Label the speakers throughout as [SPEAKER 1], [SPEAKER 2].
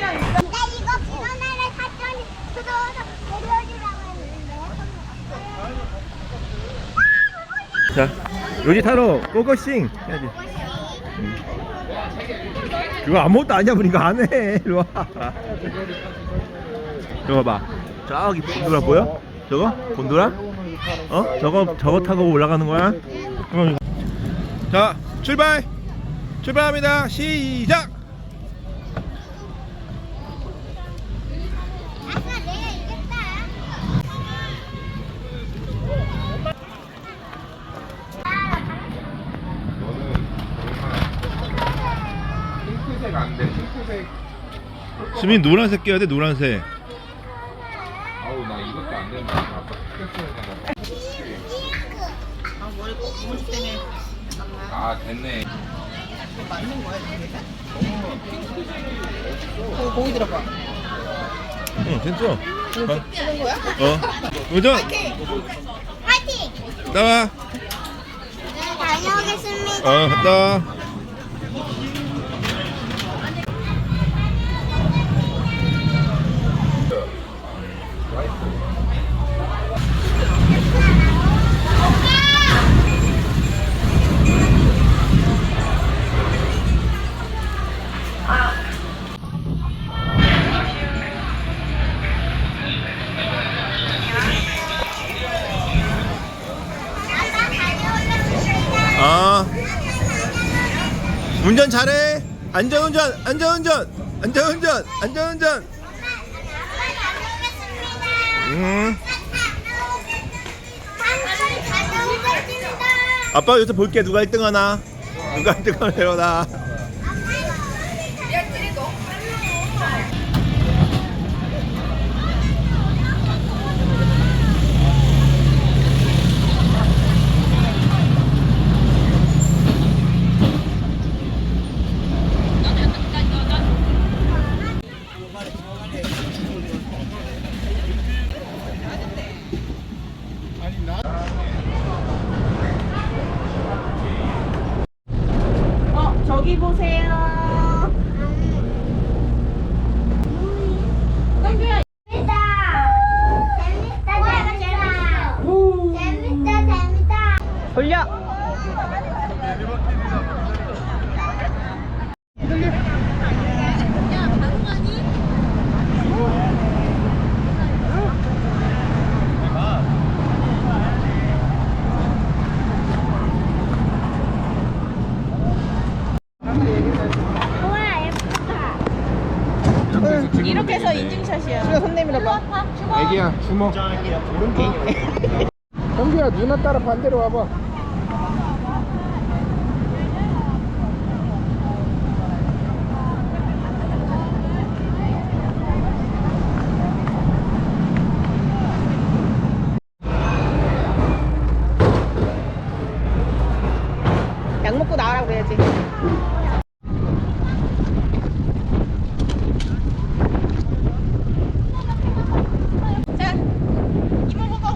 [SPEAKER 1] 나 이거 비너나를 샀더니 들어와서 내려주라고 했는데.
[SPEAKER 2] 자, 요지 타로 고고싱 해야지. 그거 아무것도 아니야, 이거 안 해. 이리 와. 저거 봐. 저기 곤돌아 보여? 저거? 곤돌아? 어? 저거 저거 타고 올라가는 거야? 응. 자, 출발. 출발합니다. 시작.
[SPEAKER 1] 아까 내가 이겼다.
[SPEAKER 3] 핑크색 안 돼. 핑크색.
[SPEAKER 2] 수민 노란색 껴야 돼, 노란색.
[SPEAKER 3] 아우 나 이것도 안 된다. 핑크.
[SPEAKER 4] 아 머리 꼭 문지 때문에
[SPEAKER 3] 아 됐네.
[SPEAKER 4] 맞는 거야 이게? 어, 고기 들어봐.
[SPEAKER 2] 응, 됐죠? 어,
[SPEAKER 4] 쓰는 거야?
[SPEAKER 2] 어. 도전.
[SPEAKER 1] 파이팅!
[SPEAKER 2] 나와.
[SPEAKER 1] 네, 다녀오겠습니다.
[SPEAKER 2] 어, 갔다 와.
[SPEAKER 1] 아.
[SPEAKER 2] 운전 잘해. 안전운전, 안전운전, 안전운전, 안전운전.
[SPEAKER 1] 다녀오겠습니다.
[SPEAKER 2] 아빠 여기서 볼게 누가 1등 하나. 누가 1등 하나 내려놔.
[SPEAKER 4] 어 저기 보세요.
[SPEAKER 1] 재밌다. 재밌다. 재밌다. 재밌다. 재밌다.
[SPEAKER 4] 돌려.
[SPEAKER 1] 우와 예쁘다.
[SPEAKER 4] 이렇게 해서 인증샷이야. 수야 손 내밀어봐.
[SPEAKER 3] 애기야 주먹. 현규야 누나 따라 반대로 와봐.
[SPEAKER 4] 약 먹고 나와라 그래야지. 자, 이모 보고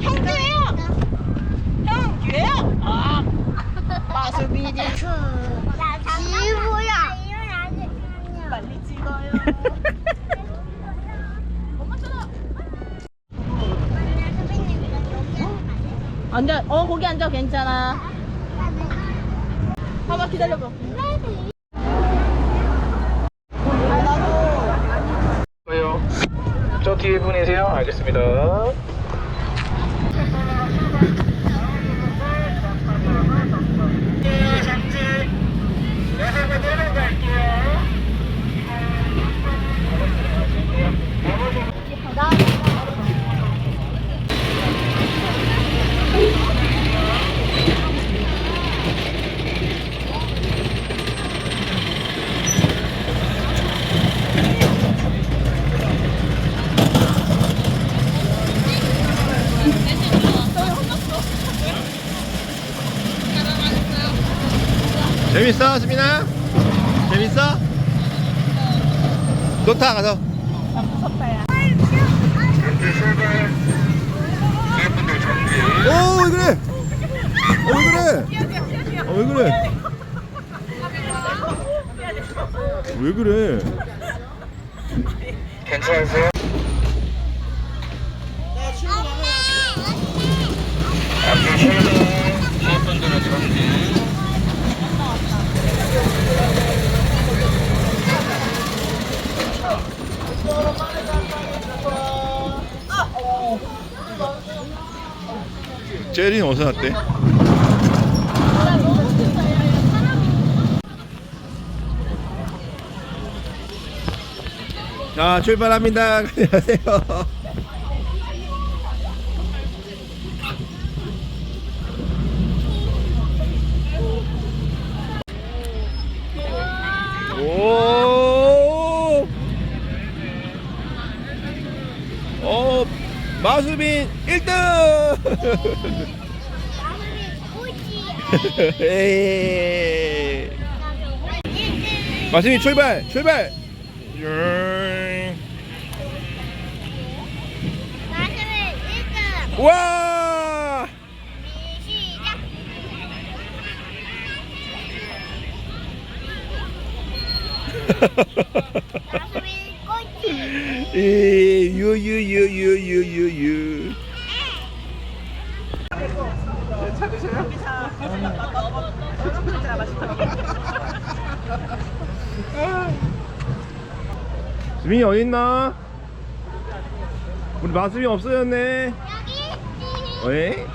[SPEAKER 4] 형규예요. 형규예요. 아, 마수비지.
[SPEAKER 1] 지우야.
[SPEAKER 4] 빨리 찍어요. 앉아. 어 거기 앉아 괜찮아. 봐봐 기다려봐.
[SPEAKER 3] 왜요? 저 뒤에 분이세요? 알겠습니다.
[SPEAKER 2] 재밌어, 수민아? 재밌어? 좋다, 가서. 오, 왜 그래? 어, 왜 그래? 어, 왜 그래? 왜 그래? 제리는 어디서 났대? 자 출발합니다. 안녕하세요. 오. 어 마수빈 1등. 에이. 마수빈 출발 출발. 음. 와. 유유유유유유유. 수민이 어디 있나? 우리 마수빈 없어졌네. 왜?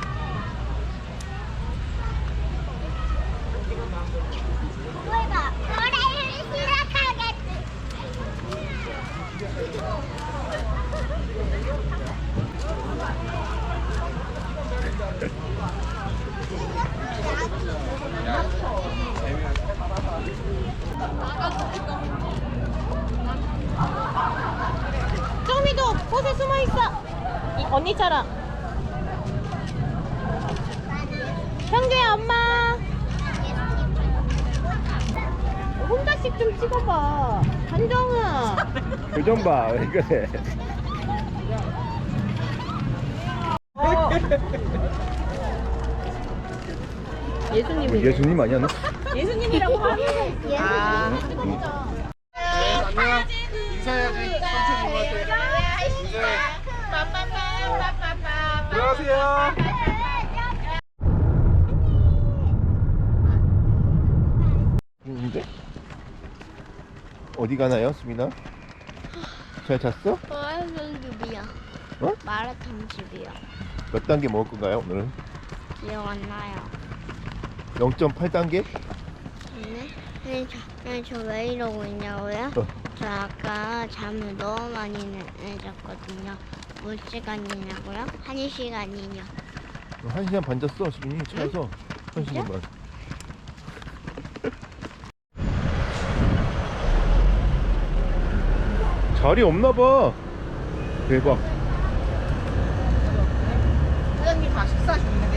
[SPEAKER 4] 쪼미도 곳에 숨어 있어. 이 언니처럼. 형규야 엄마. 혼자씩 좀 찍어봐. 한정은.
[SPEAKER 2] 표정 봐. 왜 그래?
[SPEAKER 4] 어. 예수님이.
[SPEAKER 2] 예수님 아니야 너?
[SPEAKER 4] 예수님이라고 하면서. 아.
[SPEAKER 3] 들어가세요.
[SPEAKER 2] 근데 어디 가나요, 수민아? 잘 잤어?
[SPEAKER 1] 마라탕 집이요.
[SPEAKER 2] 어?
[SPEAKER 1] 마라탕 집이요.
[SPEAKER 2] 몇 단계 먹을 건가요, 오늘은?
[SPEAKER 1] 기억 안 나요.
[SPEAKER 2] 0.8단계?
[SPEAKER 1] 네? 네, 저, 네, 저왜 이러고 있냐고요?
[SPEAKER 2] 어.
[SPEAKER 1] 저 아까 잠을 너무 많이 내- 잤거든요. 몇 시간이냐고요? 한 시간이요.
[SPEAKER 2] 한 시간 반 잤어, 수민이 차에서. 한 시간 반. 자리 없나 봐. 대박.
[SPEAKER 4] 사장님 다 식사 중인데.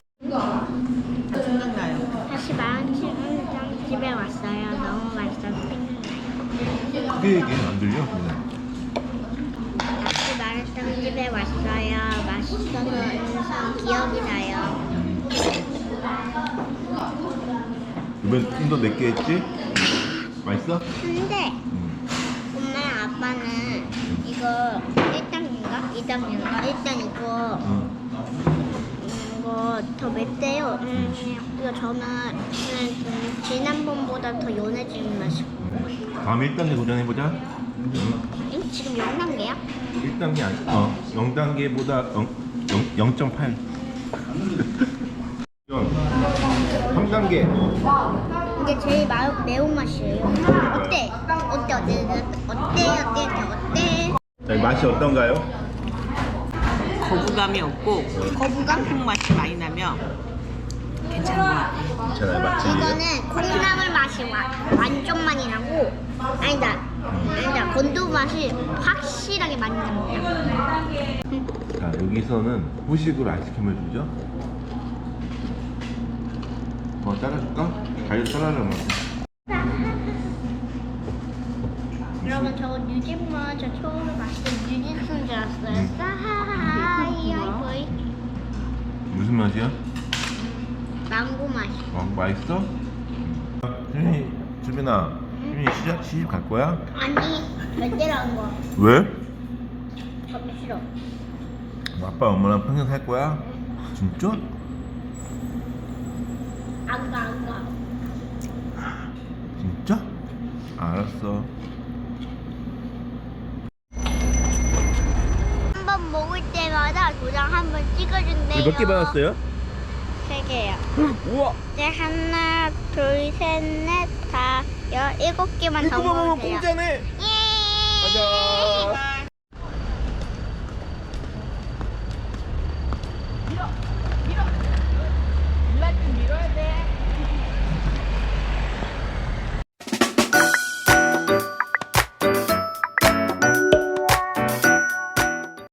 [SPEAKER 4] 생각나요.
[SPEAKER 1] 다시 마라탕 집에 왔어요. 너무 맛있어서 생각나요.
[SPEAKER 2] 크게 얘기는 안 들려, 수민아.
[SPEAKER 1] 다시 마라탕 집에 왔어요. 맛있어서 기억이 나요.
[SPEAKER 2] 이번엔 좀더 맵게 했지? 맛있어?
[SPEAKER 1] 근데
[SPEAKER 2] 음.
[SPEAKER 1] 엄마 아빠는 이거 1단계인가? 2단계인가? 일단 이거
[SPEAKER 2] 음.
[SPEAKER 1] 음, 이거 더 맵대요. 음, 이거 저는 음, 지난번보다 더 연해진 맛이.
[SPEAKER 2] 다음에 1단계 도전해보자. 응.
[SPEAKER 1] 응? 지금 0단계야?
[SPEAKER 2] 1단계 아니, 어, 0단계보다 0, 0, 0.8. 3단계.
[SPEAKER 1] 이게 제일 마, 매운 맛이에요. 어때? 어때? 어때? 어때? 어때? 어때? 어때?
[SPEAKER 2] 자, 맛이 어떤가요?
[SPEAKER 4] 거부감이 없고
[SPEAKER 1] 거부감?
[SPEAKER 4] 콩 맛이 많이 나며 괜찮은 것 같아요.
[SPEAKER 2] 괜찮아요, 맛이.
[SPEAKER 1] 이거는 콩나물 맛이 와, 완전 많이 나고 아니다. 아니다. 건두 맛이 확실하게 많이 납니다.
[SPEAKER 2] 자, 여기서는 후식으로 아이스크림을 주죠. 어, 따라줄까? 가위로 따라하
[SPEAKER 1] 유진모 저 처음에 봤을 때 유진수인 줄 알았어요. 사하하이 아이보이
[SPEAKER 2] 무슨 맛이야?
[SPEAKER 1] 망고 맛이.
[SPEAKER 2] 어, 맛있어? 수민이, 수민아, 수민이 시집, 시집 갈 거야?
[SPEAKER 1] 아니 절대로 안 가.
[SPEAKER 2] 왜?
[SPEAKER 1] 가기 싫어.
[SPEAKER 2] 아빠 엄마랑 평생 살 거야? 진짜?
[SPEAKER 1] 안 가, 안 가.
[SPEAKER 2] 진짜? 알았어.
[SPEAKER 1] 한 번 때마다 도장 한 번 찍어준대요.
[SPEAKER 2] 몇 개 받았어요?
[SPEAKER 1] 세 개요.
[SPEAKER 2] 우와!
[SPEAKER 1] 이제 하나, 둘, 셋, 넷, 다, 여, 일곱 개만 더 먹으면 돼요.
[SPEAKER 2] 공짜네!
[SPEAKER 1] 예!
[SPEAKER 2] 가자!